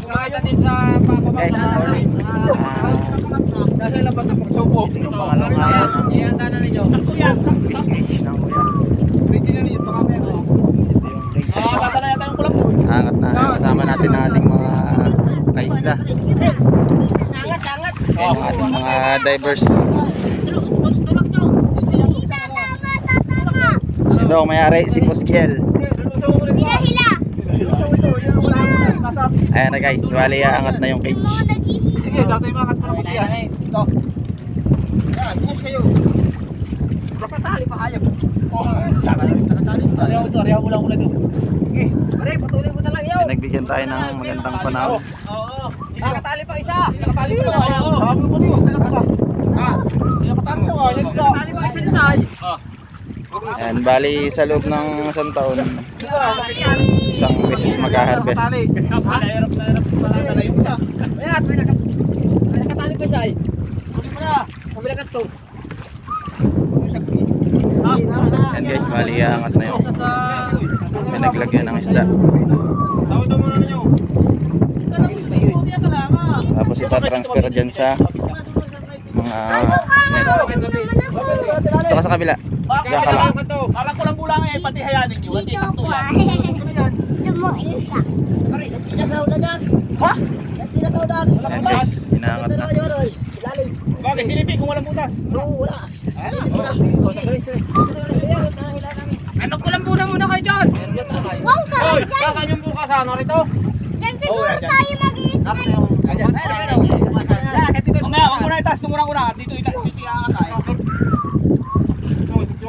Guys, good morning. Ah, pagsubok. Yung na. Sakto yan. fish kuya. Na ninyo. Ito yung cage. Ah, yung. Angat na. Kasama natin ang ating mga kaisla. Angat, angat. Ayan ang ating mga divers. Ito ang mayari si Puskiel. Ayan na guys, wali angat na yung cage. Sige, dati makat pa lang yan. Ito. Yan, bus kayo. Kapatali pa ayaw. Oh, sana yung nakatali. Ariyaw ito, ariyaw mo lang ulit. Sige, pare, patuloy mo na lang yaw. Nagbigyan tayo ng magandang panahon. Oo. Nakatali pa isa. Nakatali pa isa. Oo. Sabi ko niyo. Ha? Nakatali pa isa. Nakatali pa isa isa. Ah. Ayan, bali sa loob ng isang taon, isang beses mag-harvest. Ayan guys, bali angat na yung may naglagyan ng isda. Tapos itatransfer dyan sa mga. Ito ka sa kabila. Diyan ka lang. Lang kulang eh, pati hayanin nyo. Pati sakto lang. Ha? Ayan guys, inaangat na. Bagay, silipi kung walang butas. Ano ko lang muna muna kay Josh? Hoy, kasan yung bukas ano rito? Ayan, ayan, ayan. Mamaya, wag mo na itaas, tumurang una. Dito itaas, dito iangat tayo. So, so.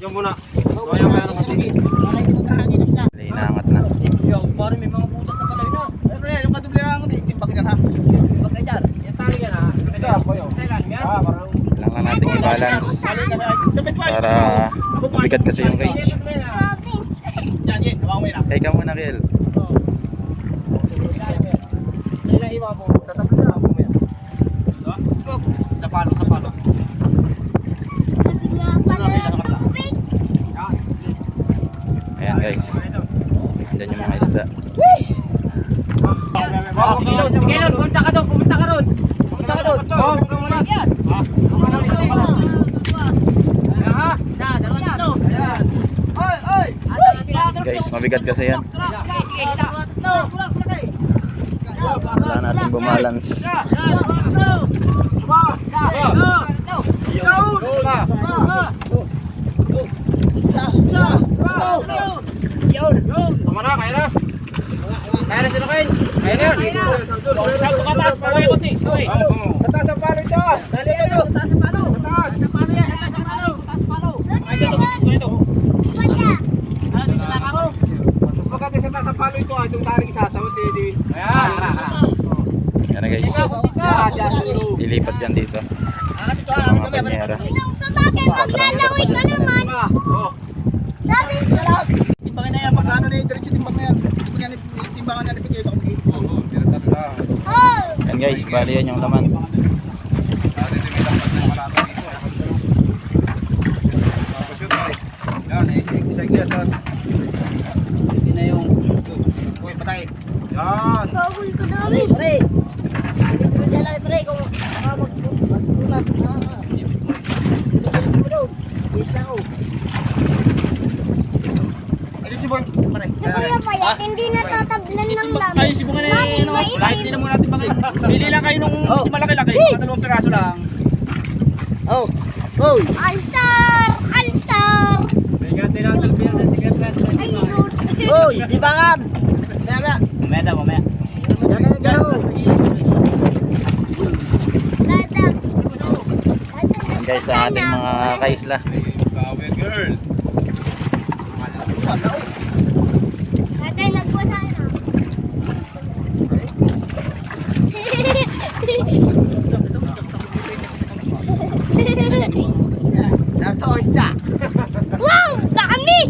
Diyan muna. Kaya kaya naman dito. Bali, inaangat na. Parang may mga butas na pala yun. Ano yan, yung kaduble lang, timbak yan ha. Timbak yan dyan. Yan tali yan ha. Ito, ako yun. Sa ilan yan? Ah, parang. Kailangan natin i-balance para mabigat kasi yung cage. Yan, yan. Hawakan mo yun ha. Hey, ka muna, Kiel. Sa ilang iba po. Tatabi na ako mo yan. Sa palo, sa palo. Ayan guys. Diyan yung mga isda. Miguelon, pumunta ka doon, pumunta ka doon. Pumunta ka doon. Oo, yan. Ha? Isa, dalawa na. Ayan. Oy, oy. Guys, mabigat kasi yan. Kailangan natin bumalance. Tama na, kaya na. Kaya na sila kayo. Kaya na yun. Sa pagkataas, pagkaya ko ti. Tatas ang palo ito. Dali ka doon. Tatas ang palo. Tatas. Sa palo yan. Tatas ang palo. Tatas palo. Ay, ito, bitis ko ito. Ah, dito lang ako. Pagkati sa taas ng palo ito, ah, itong taring isa, tawag di di. Ayan. Yan na guys. Ah, diyan sa ilo. Lilipat yan dito. Ah, dito, Sa ah. mga kanyera. Diba? Oh. Timbangin na yan. Magkano na yung diretso timbang na yan. Na timbangan na nipigil ako. Oo, tinatalo lang. Yan guys, bali yan yung laman. Dali din bilang pag malata dito. eh. Tapos yun, pare. Yan, eh, isa yan, yan. Hindi na yung... Uy, patay. Yan. Ayun si Boy. Patay. Hindi natatablan ng lamig. Ayun si Bunga na Mami, ano. mait. Kahit hindi na muna natin bangay. Pili lang kayo nung hindi malaki-laki. Dalawang piraso lang. Oh. Oh. Altar! Altar! Ay, Lord. Hoy, tibangan. Mamaya, mamaya daw, mamaya. Dada. Yan guys, ang ating mga kaisla. Power girl nagpusa na. Ito, isda. wow! Dami!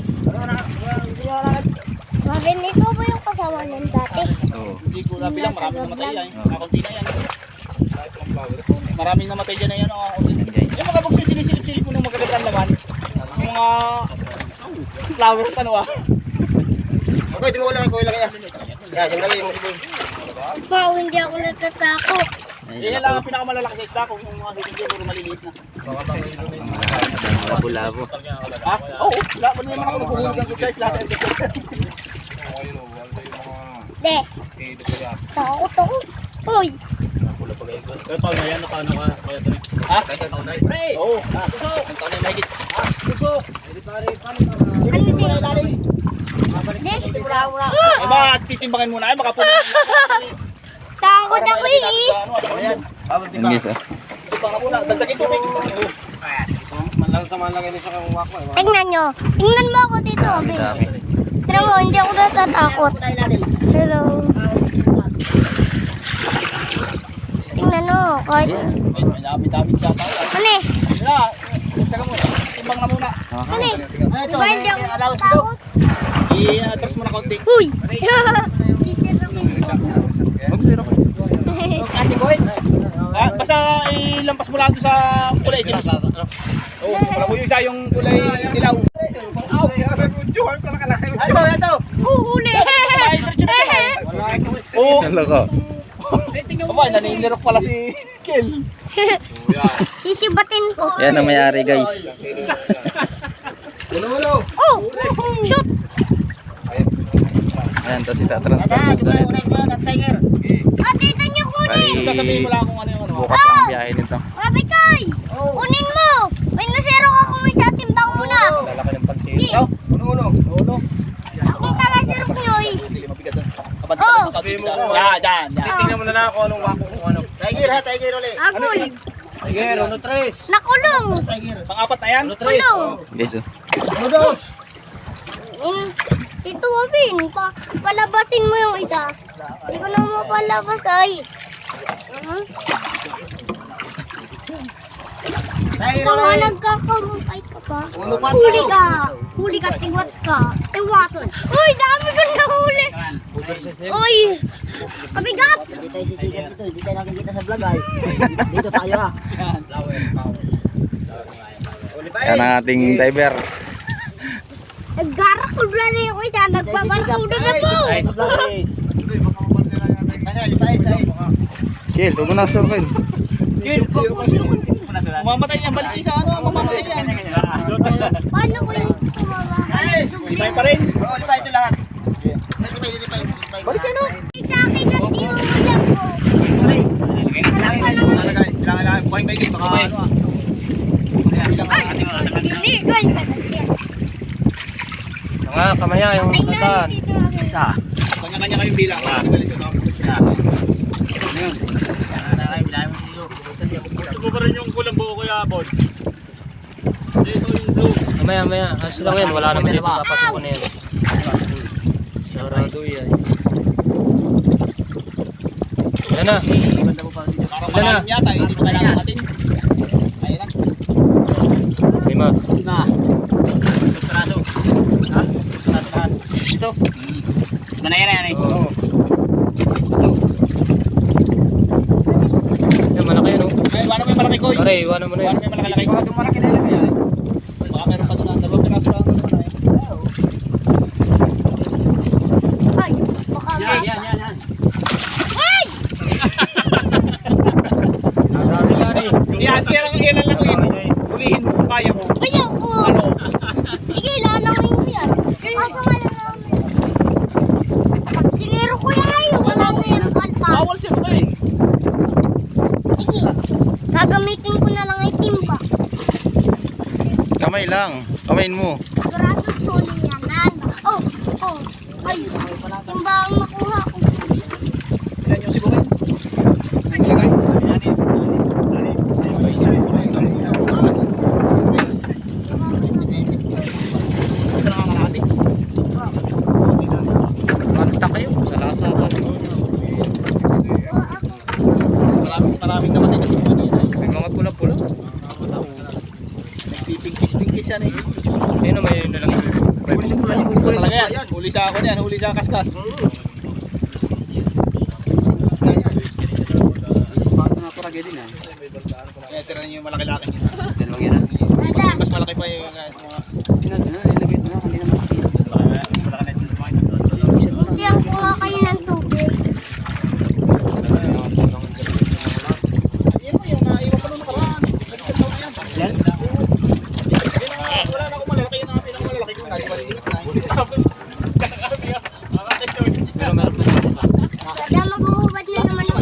Marinig ko ba yung kasama niyan dati? Oo. Hindi ko nabilang. Marami namatay yan. Kakunti na yan. Maraming namatay dyan na yan. oh. Yung mga bukso sinisilip-silip mo nung magagandang laman. Yung mga... Flower tanong ah. Okay, di mo ulang ko ulang yan. Yan, yung lagay mo. Wow, hindi ako natatakot. Yan lang ang pinakamalalakas sa isda kung yung mga hindi puro maliliit na. Labo-labo. Ha? Oo, wala pa naman ako maghuhulog ng good size lahat. De. Takot ako. Uy. Pero taon na yan, nakaano ka, kaya ito Ha? Pre! Oo. Ah, tusok! Ang taon na. Ah, tusok! Ano din? De. Ay ba, titimbangin muna. Ay, baka puno. Takot ako eh. Ano, ano yan? Yan guys ah. Timbang ka muna. Dagdagin tubig. Malang sa malang ini sa kang wako. Tingnan nyo. Tingnan mo ako dito. Dami, Abi. dami. Mo, hindi ako natatakot. Hello. Mo. Kahit... Ay, may dami-dami siya tao. Ano eh? Na. Teka muna. Timbang na muna. Ano eh? Di ba hindi ako natatakot? I-atras mo na kaunti. Huy! Sisir na ko. Ah, basta ilampas mo lang sa kulay. Ginas. Oo, wala mo yung isa yung kulay dilaw. Ito, ito. Uhuli! Ay, diretso na ito. Oo. Hello ko. Aba, naninirok pala si Kel. Sisibatin ko. Yan ang mayari guys. Oh! Shoot! Ayan, tapos itatransport sa net. Ah, tita niyo kunin! Sasabihin mo lang kung ano yung ano. bukas ang biyahe nito. Mabay kay! Kunin mo! May nasero ako may sa timbang muna. Lalaki ng pagsiro. Di, Uno-uno. Uno. akong tagasirok niyo eh. Oh. ka ng Yan, yan, yan. Tingnan mo na lang kung anong wako kung ano. Tiger ha, tiger ulit. Agul! Tiger, ano tres? Nakulong! Pang-apat na yan. Kulong! Guys oh. Unos. Mm, Tito Wabin, pa palabasin mo yung isa. Hindi ko na mapalabas ay. Uh-huh. Ikaw nga nagkakamukay ka pa. Huli ka! Huli ka, tiwat ka. Tiwat. Uy, dami kang nahuli. Uy, kabigat. Hindi tayo sisigat dito, hindi tayo nakikita sa vlog ay. Dito tayo ah. Yan ang ating diver. Naggarakul na yung isa. Nagpapantudo na po. Kill, huwag mo na surfin. Mamamatay yan. Balik sa ano. Mamamatay yan. Paano ko yung tumama? Ibay pa rin. Balik ano? Sa akin na alam ko. Kailangan lang. Buhay may game. Baka ano ah. Hindi, guys. Nga, kamaya yung ako. Isa. Kanya-kanya kayong bilang. Ah. Isa. Ko pa rin yung kulang Bon. Dito yung blue. Kamaya. Ayos lang yan. Wala naman dito papasukan na yan. Sarado yan. Yan na. Parang malalim yata. Hindi kailangan natin. Ayun lang. Lima. Traso. Ha? Traso lahat. Ito. Lima na yan yan eh. Oo. Yan, malaki yan oh. Ay, wala may malaki ko. Pare, iwanan mo na Wala yan. may malaki ko. Baka malaki na yan. Baka meron pa doon. Dalawang piraso lang doon naman eh. Ay, baka may... yan, yan. Ay! Marami yan eh. Yan, yan lang yan lang yun. Hulihin mo kung kaya mo. Ayaw ko. Ano? Sige, lalangin ko yan. Kaso nga lalangin. Sinero ko yan ay. Wala na yung kalpa. Bawal siya ba eh. Sige. Gagamitin ko na lang ay timba. Kamay lang. Kamayin mo. Sigurado tuloy yan. Nana. Oh, oh. Ay, timba ang makuha ko. Ilan yung sibukin? Ilagay. Yan eh. Ito na nga kalahati. Kanta kayo. Sa lasa. Maraming maraming naman din yung dito. May mga pula-pula. Nagpipingkis-pingkis yan eh. Ayun na, may nalang. Huli sa pula yung huli sa yan. Huli sa ako yan, huli sa kaskas. Kaya tira niyo yung malaki-laki niya. Nada. Mas malaki pa yung uh, mga Ilagay ito na, hindi naman. Pero meron pa dito pa. Kada maghuhubad na naman ako.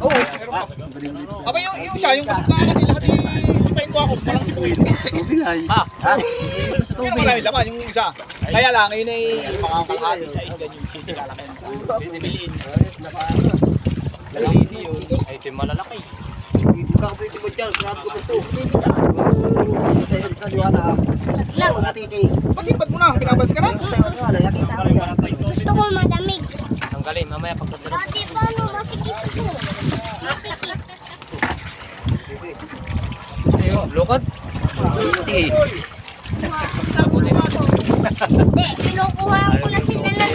Oo, meron pa. Aba yung, yung siya, yung kasama natin lahat ipain ko ako, walang sibuin. Ha? Pero marami laman, yung isa. Kaya lang, yun ay mga kalahati sa isda yung city kalaki. Biliin. Ay, ito yung malalaki. Isa yun, ito, diwata. Lang. Nakatiti. Pati ba't mo na? Pinabas ka na? Ko. Gusto ko madamig. Tanggalin, mamaya pagkasunod. Dati paano masikip ko? Masikip. Ayun, lukad. Hindi. Hindi, kinukuha ko na sila ng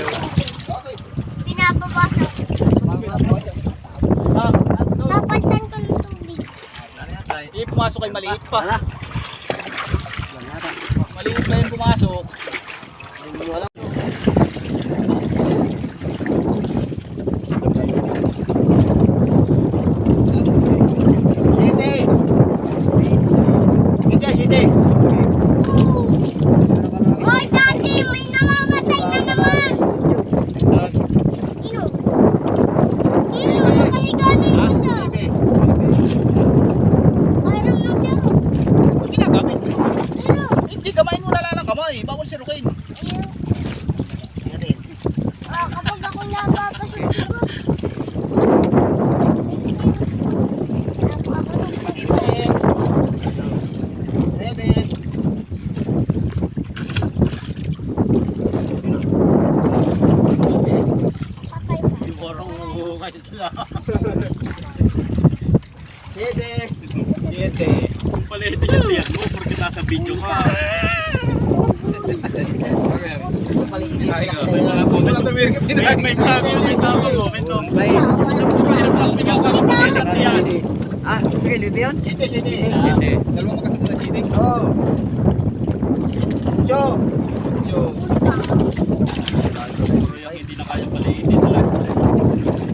pinapabasa. Napalitan ko ng tubig. Hindi pumasok ay maliit pa. Maliit pa yung pumasok. Siti. Sige, siti. Hoy, dati, may namamatay na naman. Ino? Ino, nakahiga na yung isa. Ayram ng zero. Huwag ginagamit. Ino. Hindi, kamain mo na Bawal sirukin. Ayun. Ah, kapag ako napapasok ko. Bebe. Bebe. Kung pala ito yung tiyan mo, porque nasa video ka. May na May tago, may mo. Ah, okay, libre yun? Hindi. Dalawang magkasunod na siete. Oh. Cho. Yo. Puro yung hindi na kaya paliitin sila.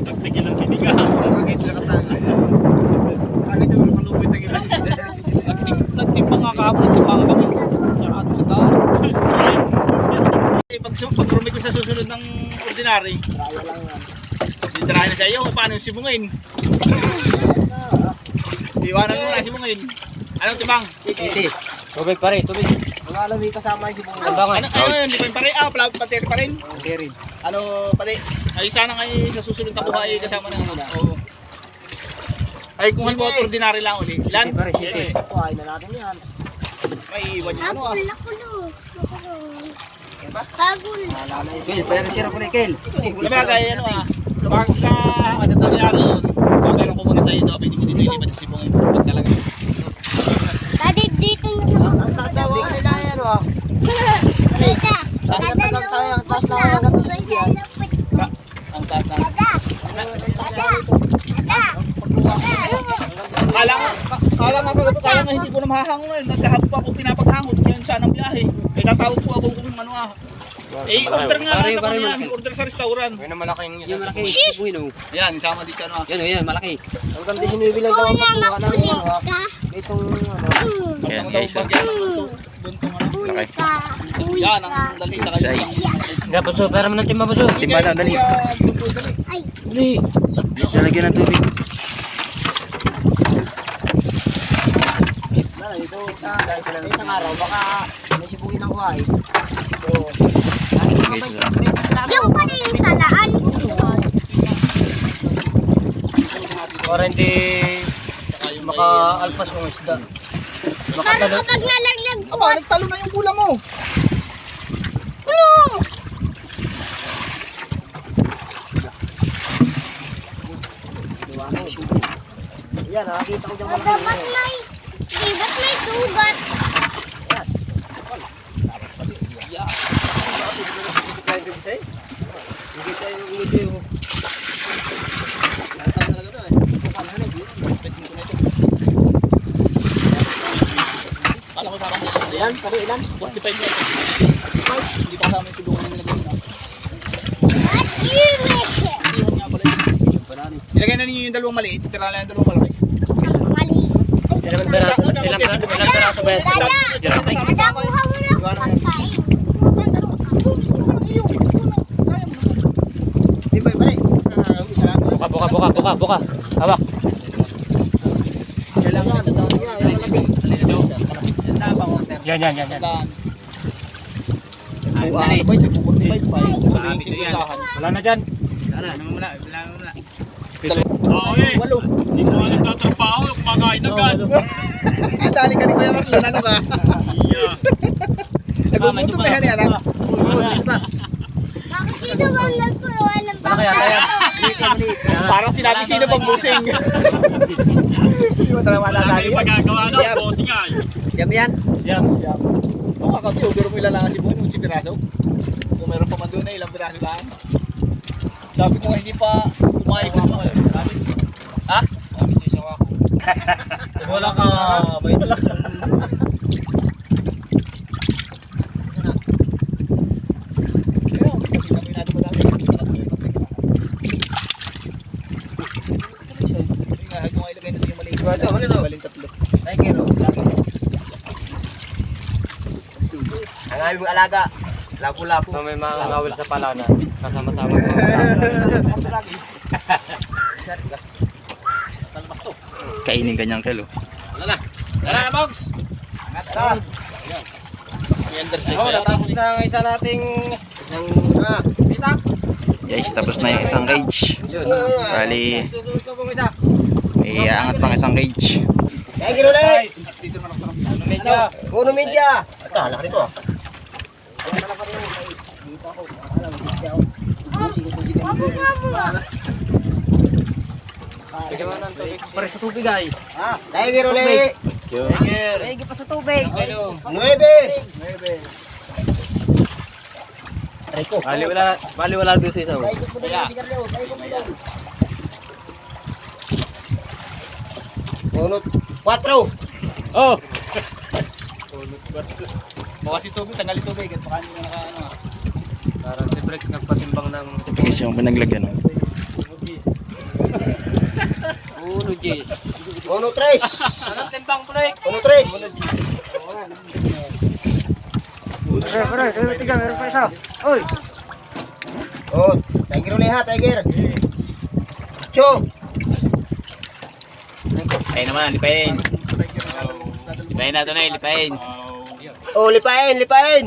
Tagtigil ang kiniga. Bakit nakatanga? Bakit yung malupit ang ilan? Nagtim- Nagtimbang nga kahapon, nagtimbang nga kami. Sarado sa daan. Eh, Pag, pag rumig ko sa susunod ng ordinary, Ditirahin na sa iyo, paano yung sibungin? Iwanan mo na sibungin. Anong timbang? Titi. Tubig pare, tubig. Mga alam yung kasama yung sibong. Tambangan. Ano, ano yun? Hindi pa yung pare? Ah, pala, pateri pa rin. Rin. Ano, pati, ay sana kayo sa susunod na buhay kasama ng ano. Oo. Ay, kung halimbawa ordinary lang uli. Ilan? Hindi, pare, sige. Kuhain na natin yan. May iwan yung ano ah. Ako Naalala yun. Kel, pwede sira ko na Kel. Lumagay, ano ah. Pagka sa nangyari yun, pameron ko muna sa pwede mo dito ilipat yung sibungin. Pag talaga. Dati dito na. Ang taas daw ang nila yan, oh. Dada. Saan Dada, natagal tayo? Ang taas na ang na. tubig. Ang taas na. Kala nga, kala nga, kala nga hindi ko na mahahango ngayon. Pa ako pinapaghangot ngayon sana ang biyahe. Eh tatawag po ako kung ano ah. Eh, order nga lang sa kanya. Order sa restaurant. Yun ang malaki yung malaki. Uy, no. Yan, sama dito ano ah. Yan, oh, yan, malaki. Ang ganda sinubilang daw ang pagkuha ng ano, itong ano. Hmm. Daw guys, oh. ano. Uy Yan, ang dali na kayo. Size. Nga, baso, pera mo ng timba, baso. Timba na, dali. Dali. Lalagyan ng tubig. Wala, ito. Dahil sa isang araw, baka may sibugin ang kuhain. Guys, Yung pala yung salaan. Para hindi maka-alpas yung isda. Para kapag nalaglag ko. Aba, nagtalo na yung bula mo. Ano? Yan, nakakita ko dyan. Dapat may, ba't may sugat? Ilan? Pare, ilan? 45 na. 45? Hindi pa kasama yung subukan namin nag-iisa. Ilan nga. Ilagay na ninyo yung dalawang maliit. Tira lang yung dalawang malaki. Ilang peraso, ilang peraso, ilang peraso ba yan? Ilang peraso ba yan? Buka, buka, buka, buka, buka. Hawak. Kailangan. Kailangan. Kailangan. Yan, yan, yan, yan. Ano ba ito? Wala na dyan. Wala, wala, wala, wala. Oo eh. Hindi mo nagtatrabaho, kumakain agad. Dali ka ni Kuya Marlon. Ano ba? Yeah. Nagugutom na yan yan. ah. Bakit sino bang nagpuruan ng tayo? Parang sinabi sino bang busing. Hindi mo talaga Wala tayong magagawa na. Bossing nga. Yam yan. Yan. Oo, kakati. Ugaro mo si Boy nung si Piraso. Kung meron pa man doon na ilang piraso lang. Sabi ko hindi pa kumain gusto mo. Sabi, ha? Sabi si Shawa ko. Wala ka. May wala ka. Kaya, kita mo yung natin madami. Hindi nga, kung ilagay na siya maliit. Ito, ano no? Baling tatlo. Ay, kero. Ang aming alaga. Lapu-lapu. So, may mga ngawil sa palana. Kasama-sama ko. Kainin kanyang kilo. Wala na, Bogs! Oo, natapos na ang isa nating pitap. Guys, tapos na yung isang cage. Bali, isa. may aangat pang isang cage. Thank you, ulit. Ano medyo? Uno media. Ito, laki nito. ah. Pare sa tubig ay. Ah, tiger ulit. Tiger. Tiger pa sa tubig. Nueve. Nueve. Reko. Bali wala, bali wala doon sa isa. Kaya. Unot 4. Oh. Unot 4. Bukas yung tubig, tanggalin tubig. At baka hindi na naka ano. ah. Parang si Brex nagpatimbang ng Guys, yung pinaglagyan. oh. ulo, Jess. Uno tres. Anong timbang, Brex? Uno tres. Pare, pare, tiga, tiga, meron pa isa. Oy! Oh, Tiger ulit ha, Tiger. Cho. Ay naman, lipain. Lipain natin na, lipain. Oh, lipain, lipain.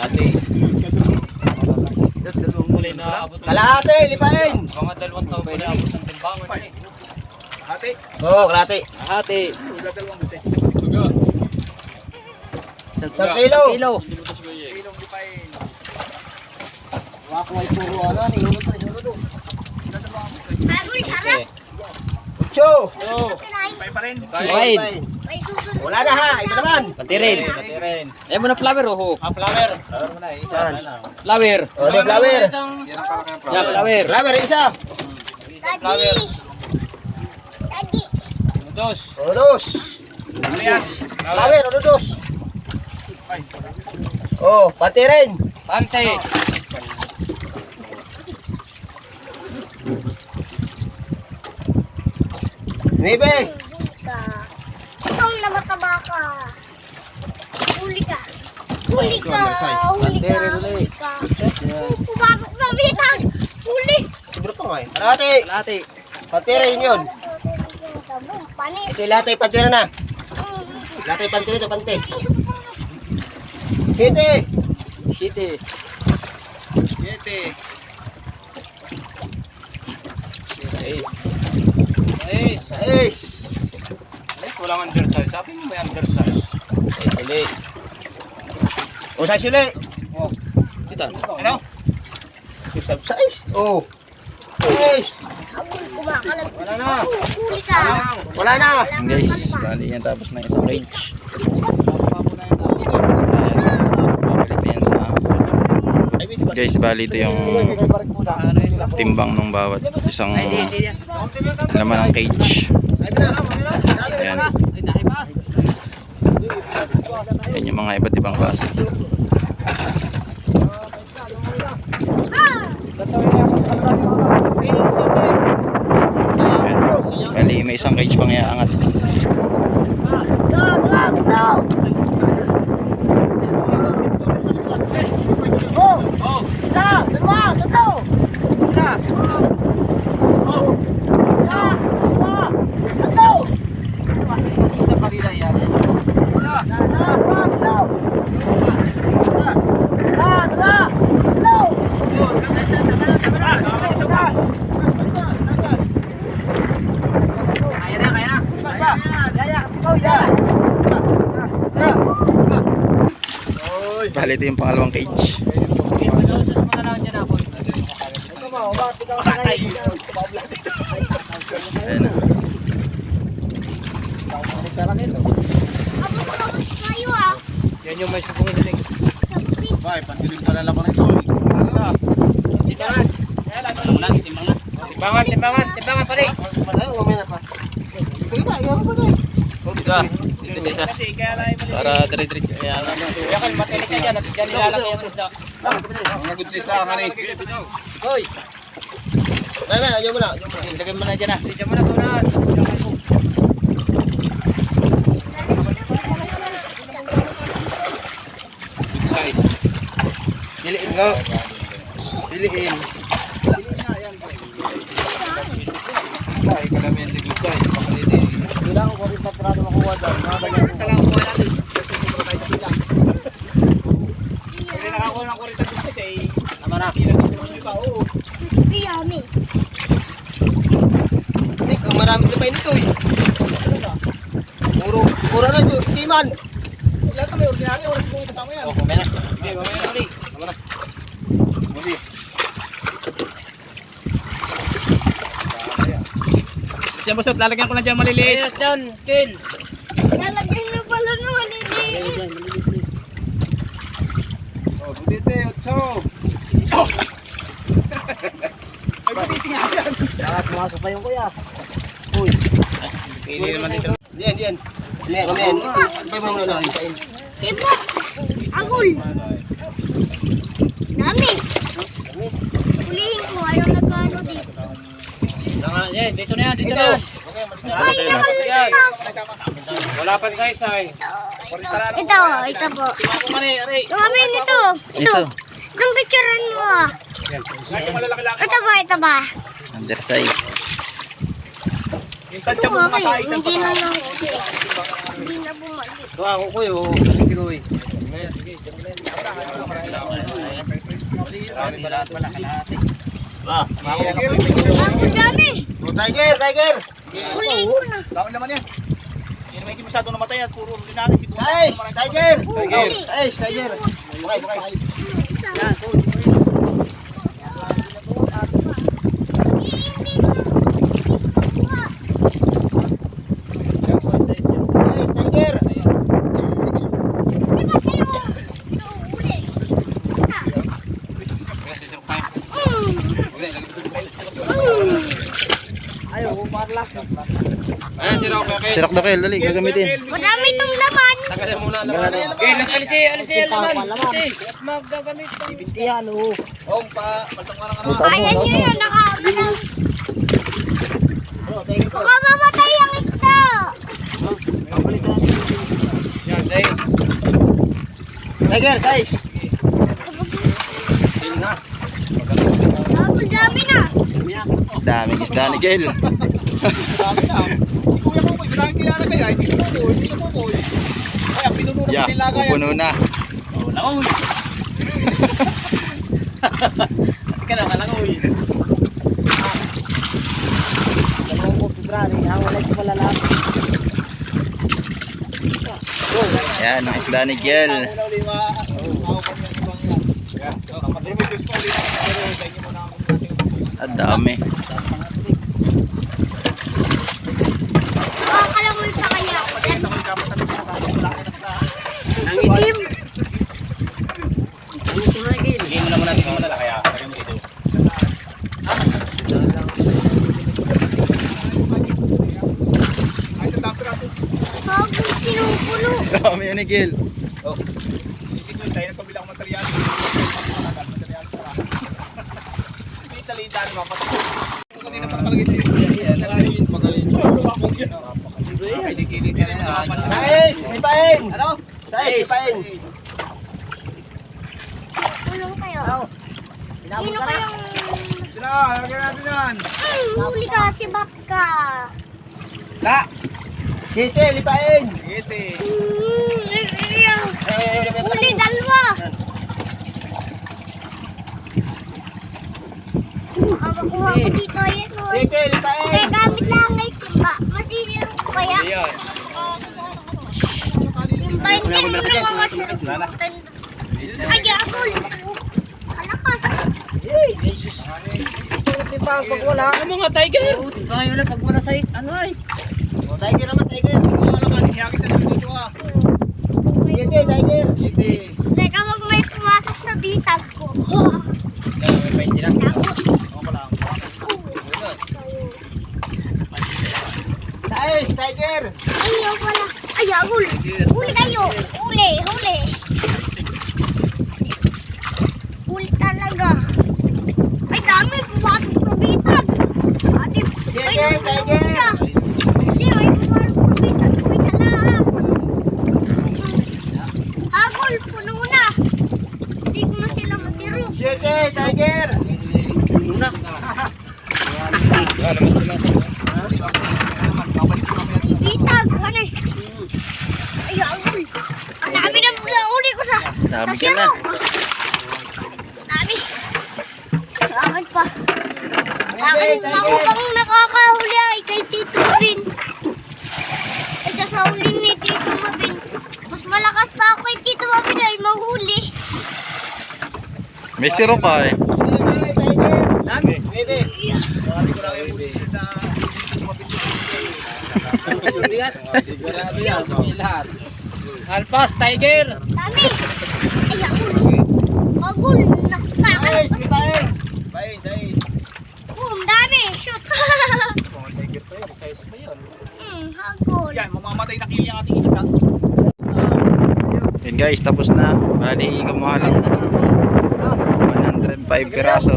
Ate. Kalahati, lipain. mga dalawang taon pa na abot ng timbangan eh. Ate, Oh, kalahati. Hati. Isang kilo. Kilo. Wako ay puro ano, ni uno tres, uno dos. Agoy, sarap. Cho. Kinain. pa rin. Susunod. Wala na ha, iba naman. Patirin. Patirin. Eh mo na flower oh. Ah, flower. Flower mo na, isa. Saan? Ano? Flower. Oh, di flower. Yeah, flower. Flower, isa. Daddy. Daddy. Dos. Uno dos. Alias. Flower, uno dos. Oh, pati rin. Pante. Ka. Ikaw na mataba ka. Huli ka. Huli ka. Huli ka. Huli ka. Pumasok sa bitag. Huli. Siguro pa nga eh. Kalahati. Lati. Pati rin yun. Panis. Ito lahat ay pantira na. Lahat ay pantira na pante. Siti. Shitty. Siete. Nice. Sais. Ay, walang undersize. Sabi mo may undersize. Nice ulit. O sa sili. Kita. Ano? Sais. Oh. Sais. Kumakalag. Wala na. Huli ka. Wala na. Guys, bali yan tapos na isang cage. Ayan, babalik na yan sa... Guys, bali ito yung timbang ng bawat isang laman ng cage. Ayan. Ayan yung mga iba't ibang klase. Bali, may isang cage pang iaangat. Isa, dalawa, tatlo. Isa. Oh. Isa, dalawa, tatlo. Kita pa rin yan. Isa, dalawa, tatlo. Isa, dalawa, tatlo. Kaya na, kaya na. Kaya na, kaya. Ikaw yan. Yes. Yes. Yes. Bali ito yung pangalawang cage may sabong. Tapos Bay, pansiling pala lang ito. Ano? Timbangan. Timbang lang, timbang lang. Timbangan, timbangan, timbangan pare. Ika, dito sa isa. Yung Para dire-diretso. Ayan. Kal, matinig ka dyan at dyan nilalagay ang isda. Mga good sa eh. Hoy, Bay, bay, ayaw mo na. ayaw mo na. Dyan ah. dyan mo na unahan. Guys. Piliin ko. Piliin. Ay, kalamin di good guys. Pakaliti. Kailangan ko rin na makuha dyan. Mga ganyan. Kailangan ko natin. Kasi nakakuha ng 40 pesos kasi. Tama na. Ilang mo yung kao. Yummy. Tek, ang marami na pa nito eh. Puro, puro na. Timan. Lahat na may ordinary. Wala siguro kasama yan. Oh, kumena. Hindi, mamaya na rin. Busi. Diyan boss, lalagyan ko na dyan maliliit. Ayos dyan, Kel. Lalagay na pala na maliliit. Oh, budite, otso. Ay, budite nga yan. Lahat pumasok pa yung kuya. Pili naman dito. Diyan, diyan. Men, men. Ibay mo na lang. Iba. Angul. Dami. Hulihin ko. Ayaw nagkano dito. Yan, dito na yan, dito na yan. Ay. Wala pa saysay. Ito, ito po. Dami nito. Ito. Ito. Ang picturean mo. Ito ba, ito ba? Undersize. Yung Ito tansya mo sa isang Hindi na pataas. lang. Hindi na bumalik. Ito ako ko ko eh. Ah, Ang dami. Tiger, tiger. Hulihin ko na. Dami naman yan. Hindi naman masyado namatay at puro ordinary. Si. Guys, tiger. Guys, tiger. Bukay, bukay. Hindi ko na. Guys, tiger. Di ba kayo hinuhuli? Ha? Mm. Mm. Ayaw, umarlas. Ayan, si. Sirok na dali, gagamitin. Madami itong laman. Tagalan muna ang laman. Eh, alisi, alisi ang laman. Alisi. Magagamit sa... Bintihan, oh. Oh, pa, patang ka na ka mo, Ayan buta nyo mo. yun. Oh, ko. Baka mamatay ang isda. Yan, size. Tiger, size. Ang dami na. Daming isda ni Gel. Dami na. Maraming kilala kaya. Hindi ko po, hindi ko po. Ay, ang pinuno Yeah, ng nilaga yan. pupuno na. Oh, langoy. Ka na, langoy. Dalawang ko, Pibrani. Ang walay ko pala lahat. Ayan, ang isda ni Gel. Una uli, ma- ako pa niya ibang yan. Yeah. Pag-remit gusto ulit. Pero, tayo mo na ako natin. Ang dami. Makakalamoy pa kaya ako. Sila. Nangitim. Nangitim na. Hindi mo na muna, hindi mo na kaya. Lagyan mo dito. Ay, sa dami yun ni Gel. Isip ko, tayo nagpabilang material. Material para. May talita naman, pati. Kanina pa nakalagay dito yan. Magaling. Kilig-kilig ka rin. Guys, lipain. Ano? Guys, lipain. Tulong kayo. Sino ka na. kayong... Sino, lagyan natin yan. Ay, huli ka, si Baka. La! Kite, lipain. Iti. Huli, dalawa. Makakuha ko dito oh. Kite, Eh, lipain. gamit lang ay timba. Masisiro ko kaya. Ayan. Timbahin ka naman ng mga siro. Ay, agol. Kalakas. Ano mga tiger? Tayo na pag wala sa ano ay. O, tiger naman, tiger. Wala naman, hiyakit na dito ah. Yete, tiger. Yete. Teka, mag may pumasok sa bitag ko. Takot. Nice, tiger. Ayaw pala. Ay, agol. Huli kayo. Huli, huli. Huli talaga. Ay, dami. Pumasok sa bitag. Nahulog tiger. siya. Hindi, may pumasok sa bitag. May salaang. Agol, puno na. Hindi ko na sila masiro. Yete, tiger. May bitag. Ano eh? Ay, agol. Ang dami na uli ko sa, sa Dami ka siro. na. Dami. Salamat pa. Tiger, Akin, tiger. ako pang nakakahuli ay kay Tito Mabin. Ay, sa sauling ni Tito Mabin. Mas malakas pa ako kay Tito Mabin ay mahuli. May siro ka eh. Yan. Alpas, tiger. Dami. Ay, agul. Agul. Nakakalpas. tiger. Bye, nice. Boom, dami. Shoot. Tiger pa yun, size pa yun. hmm, agul. Yan, mamamatay na kill yung ating isda. Yun guys, tapos na. Bali, kumuha lang ng 105 piraso.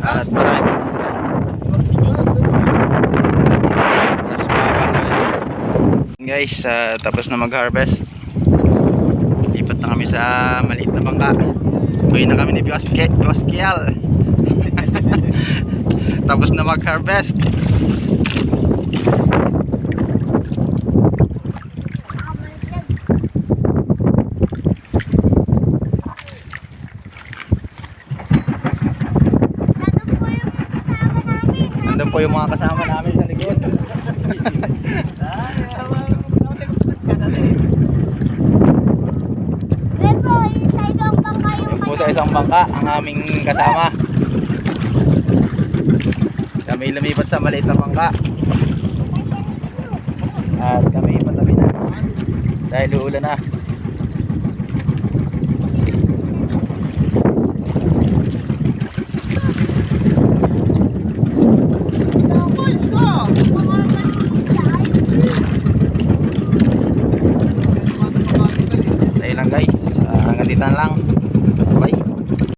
At marami. Mas. Yun Guys, ah, tapos na mag-harvest. Lipat na kami sa maliit na bangka. Uwi na kami ni Bioskial. tapos na mag-harvest. Nandun po yung kasama namin. Nandun po yung mga kasama namin sa likod. Po sa isang bangka ang aming kasama. Kami lumipat sa maliit na bangka. At kami patabi na. Dahil uulan na. kita langsung